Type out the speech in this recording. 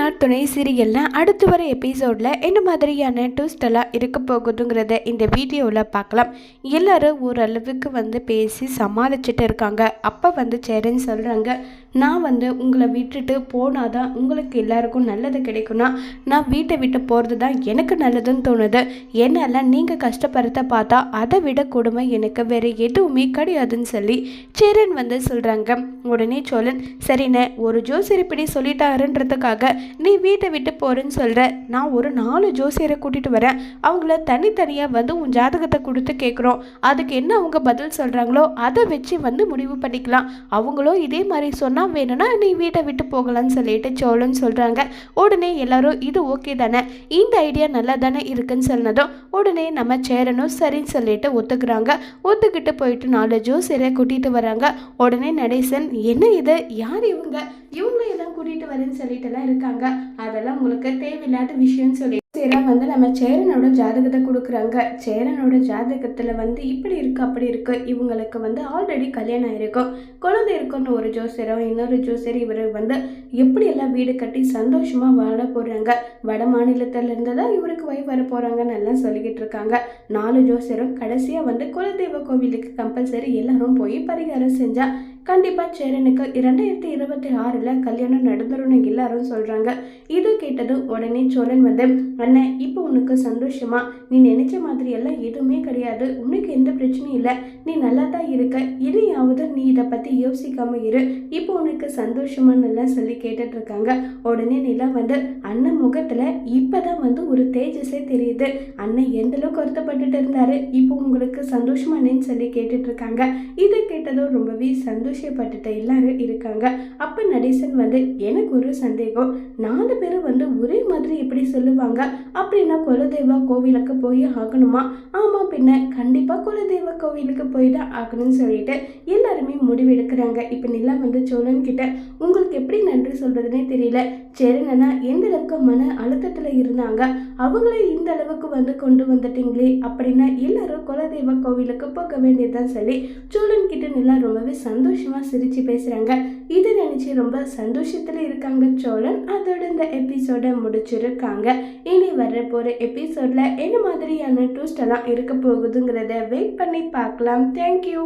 நான் துணை சீரியலில் அடுத்து வர எபிசோடில் என்ன மாதிரியான ட்விஸ்ட் இருக்க போகுதுங்கிறத இந்த வீடியோவில் பார்க்கலாம். எல்லோரும் ஓரளவுக்கு வந்து பேசி சமாளிச்சுட்டு இருக்காங்க. அப்போ வந்து சேரன் சொல்கிறாங்க நான் வந்து உங்களை விட்டுட்டு போனால் தான் உங்களுக்கு எல்லாருக்கும் நல்லது கிடைக்கும்னா நான் வீட்டை விட்டு போகிறது தான் எனக்கு நல்லதுன்னு தோணுது. என்னால் நீங்கள் கஷ்டப்படுறத பார்த்தா அதை விட கொடுமை எனக்கு வேறு எதுவுமே கிடையாதுன்னு சொல்லி சேரன் வந்து சொல்கிறாங்க உடனே சோழன் சரிண்ணே ஒரு ஜோசியர் இப்படி சொல்லிட்டாருன்றதுக்காக நீ வீட்டை விட்டு போகிறேன்னு சொல்கிற நான் ஒரு நாலு ஜோசியரை கூட்டிகிட்டு வரேன். அவங்கள தனித்தனியாக வந்து உன் ஜாதகத்தை கொடுத்து கேட்குறோம் அதுக்கு என்ன அவங்க பதில் சொல்கிறாங்களோ அதை வச்சு வந்து முடிவு பண்ணிக்கலாம். அவங்களும் இதே மாதிரி சொன்னால் வேணும்னா நீ வீட்டை விட்டு போகலான்னு சொல்லிட்டு சோழன் சொல்கிறாங்க உடனே எல்லாரும் இது ஓகே தானே இந்த ஐடியா நல்லா தானே இருக்குன்னு சொன்னதும் உடனே நம்ம சேரனும் சரின்னு சொல்லிட்டு ஒத்துக்கிறாங்க. ஒத்துக்கிட்டு போயிட்டு நாலு ஜோசியரை கூட்டிகிட்டு வராங்க. உடனே நடேசன் என்ன இது? யார் இவங்க? இவங்கள எல்லாம் கூட்டிகிட்டு வரேன்னு சொல்லிட்டு எல்லாம் இருக்காங்க. அதெல்லாம் உங்களுக்கு தேவையில்லாத விஷயம்னு சொல்லி சரி வந்து நம்ம சேரனோட ஜாதகத்தை கொடுக்குறாங்க. சேரனோட ஜாதகத்தில் வந்து இப்படி இருக்கு அப்படி இருக்கு. இவங்களுக்கு வந்து ஆல்ரெடி கல்யாணம் ஆயிருக்கும். குழந்தை இருக்குன்னு ஒரு ஜோசியரும் இன்னொரு ஜோசியர் இவர் வந்து எப்படி எல்லாம் வீடு கட்டி சந்தோஷமாக வாழ போகிறாங்க வட மாநிலத்திலேருந்து தான் இவருக்கு வை வர போகிறாங்கன்னு எல்லாம் சொல்லிக்கிட்டு இருக்காங்க. நாலு ஜோசியரும் கடைசியாக வந்து குலதெய்வ கோவிலுக்கு கம்பல்சரி எல்லாரும் போய் பரிகாரம் செஞ்சால் கண்டிப்பாக சேரனுக்கு இரண்டாயிரத்தி இருபத்தி ஆறில் கல்யாணம் நடந்துரும்னு எல்லாரும் சொல்கிறாங்க இது கேட்டதும் உடனே சோழன் வந்து அண்ணன் இப்போ உனக்கு சந்தோஷமா? நீ நினைச்ச மாதிரி எல்லாம் எதுவுமே கிடையாது. உனக்கு எந்த பிரச்சனையும் இல்லை. நீ நல்லா தான் இருக்க. இனியாவது நீ இதை பற்றி யோசிக்காம இரு. இப்போ உனக்கு சந்தோஷமான்னு எல்லாம் சொல்லி கேட்டுட்ருக்காங்க உடனே நிலா வந்து அண்ணன் முகத்தில் இப்போ தான் வந்து ஒரு தேஜஸே தெரியுது. அண்ணன் எந்த அளவுக்கு வருத்தப்பட்டுட்டு இருந்தாரு? இப்போ உங்களுக்கு சந்தோஷமானேன்னு சொல்லி கேட்டுட்ருக்காங்க இதை கேட்டதும் ரொம்பவே சந்தோஷப்பட்டுட்டு எல்லாரும் இருக்காங்க. அப்போ நடேசன் வந்து எனக்கு ஒரு சந்தேகம். நாலு பேரும் வந்து ஒரே மாதிரி எப்படி சொல்லுவாங்க? அப்படின்னா குலதெய்வா கோவிலுக்கு போய் ஆகணுமா? ஆமா பின்ன கண்டிப்பா குலதெய்வ கோவிலுக்கு போய் தான் ஆகணும்னு சொல்லிட்டு எல்லாருமே முடிவெடுக்கிறாங்க. இப்போ நிலா வந்து சோழன் கிட்ட உங்களுக்கு எப்படி நன்றி சொல்றதுனே தெரியல. சேரனா எந்த அளவுக்கு மன அழுத்தத்தில் இருந்தாங்க? அவங்களே இந்த அளவுக்கு வந்து கொண்டு வந்துட்டீங்களே? அப்படின்னா எல்லாரும் குலதெய்வ கோவிலுக்கு போக வேண்டியதுதான் சொல்லி சோழன் கிட்ட நிலா ரொம்பவே சந்தோஷமா சிரிச்சு பேசுறாங்க. இதை நினைச்சு ரொம்ப சந்தோஷத்துல இருக்காங்க சோழன். அதோட இந்த எபிசோட முடிச்சிருக்காங்க. இனி வர போற எபிசோட்ல என்ன மாதிரியான ட்விஸ்ட் எல்லாம் இருக்க போகுதுங்கிறத வெயிட் பண்ணி பார்க்கலாம். தேங்க்யூ